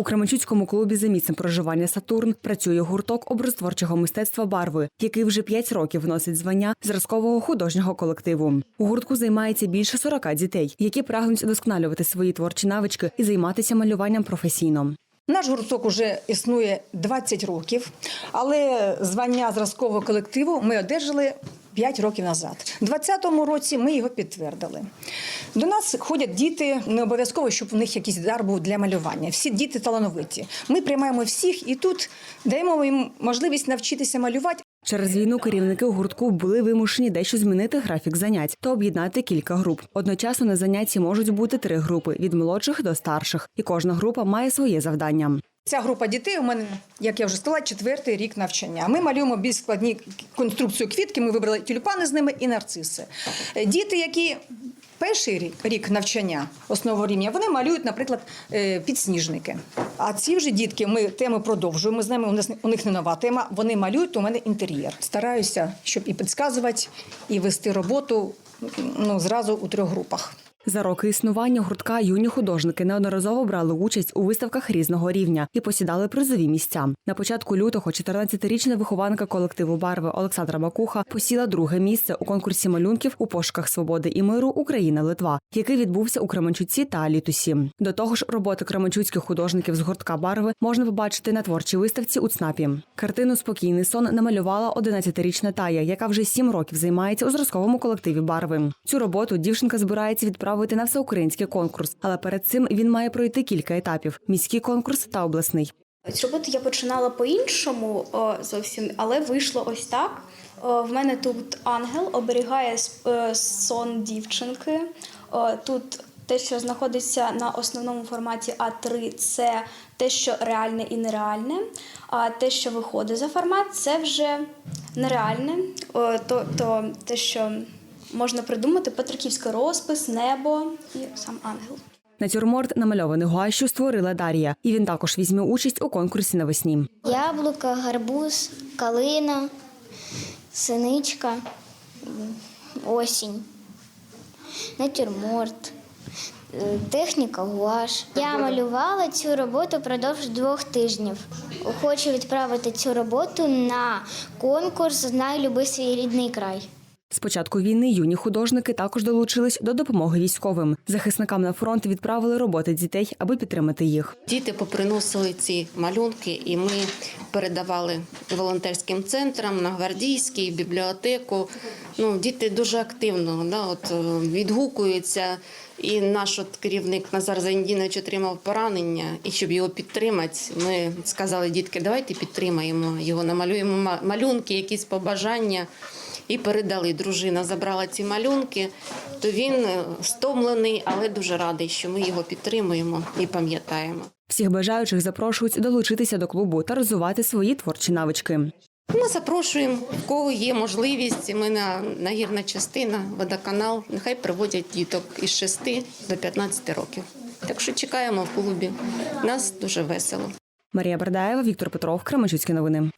У Кременчуцькому клубі за місцем проживання Сатурн працює гурток образотворчого мистецтва барви, який вже 5 років вносить звання зразкового художнього колективу. У гуртку займається більше 40 дітей, які прагнуть удосконалювати свої творчі навички і займатися малюванням професійно. Наш гурток уже існує 20 років, але звання зразкового колективу ми одержали 5 років назад. У 2020 році ми його підтвердили. До нас ходять діти, не обов'язково, щоб у них якийсь дар був для малювання. Всі діти талановиті. Ми приймаємо всіх і тут даємо їм можливість навчитися малювати. Через війну керівники гуртку були вимушені дещо змінити графік занять та об'єднати кілька груп. Одночасно на занятті можуть бути три групи від молодших до старших, і кожна група має своє завдання. Ця група дітей у мене, як я вже сказала, четвертий рік навчання. Ми малюємо більш складні конструкцію квітки. Ми вибрали тюльпани з ними і нарциси. Е, Діти, які перший рік, навчання основного рівня, вони малюють, наприклад, е, підсніжники. А ці вже дітки, ми теми продовжуємо. З ними у нас у них не нова тема. Вони малюють у мене інтер'єр. Стараюся, щоб і підказувати, і вести роботу ну зразу у трьох групах. За роки існування гуртка юні художники неодноразово брали участь у виставках різного рівня і посідали призові місця. На початку лютого 14-річна вихованка колективу барви Олександра Макуха посіла друге місце у конкурсі малюнків у пошуках свободи і миру Україна Литва, який відбувся у Кременчуці та Літусі. До того ж, роботи кременчуцьких художників з гуртка барви можна побачити на творчій виставці у ЦНАПі. Картину Спокійний сон намалювала 11-річна Тая, яка вже сім років займається у зразковому колективі барви. Цю роботу дівчинка збирається відправити на всеукраїнський конкурс, але перед цим він має пройти кілька етапів: міський конкурс та обласний. Цю роботу я починала по-іншому зовсім, але вийшло ось так. В мене тут ангел оберігає е, сон дівчинки. Тут те, що знаходиться на основному форматі А3, це те, що реальне і нереальне. А те, що виходить за формат, це вже нереальне. О, То, то те, що можна придумати, Петриківський розпис, небо і сам ангел. Натюрморт намальований гуашю створила Дар'я, і він також візьме участь у конкурсі навесні. Яблука, гарбуз, калина, синичка, осінь, натюрморт, е, техніка гуаш. Я малювала цю роботу впродовж двох тижнів. Хочу відправити цю роботу на конкурс Знай люби свій рідний край. З початку війни юні художники також долучились до допомоги військовим. Захисникам на фронт відправили роботи дітей, аби підтримати їх. Діти поприносили ці малюнки, і ми передавали волонтерським центрам на гвардійський, бібліотеку. Ну, діти дуже активно да, от, е, відгукуються. І наш от керівник Назар Зайндінович отримав поранення. І щоб його підтримати, ми сказали, дітки, давайте підтримаємо його, намалюємо малюнки, якісь побажання. І передали. Дружина забрала ці малюнки, то він е, стомлений, але дуже радий, що ми його підтримуємо і пам'ятаємо. Всіх бажаючих запрошують долучитися до клубу та розвивати свої творчі навички. Ми запрошуємо, в кого є можливість. Ми на нагірна частина, водоканал. Нехай приводять діток із 6 до 15 років. Так що чекаємо в клубі. Нас дуже весело. Марія Бердаєва, Віктор Петров, Кременчуцькі новини.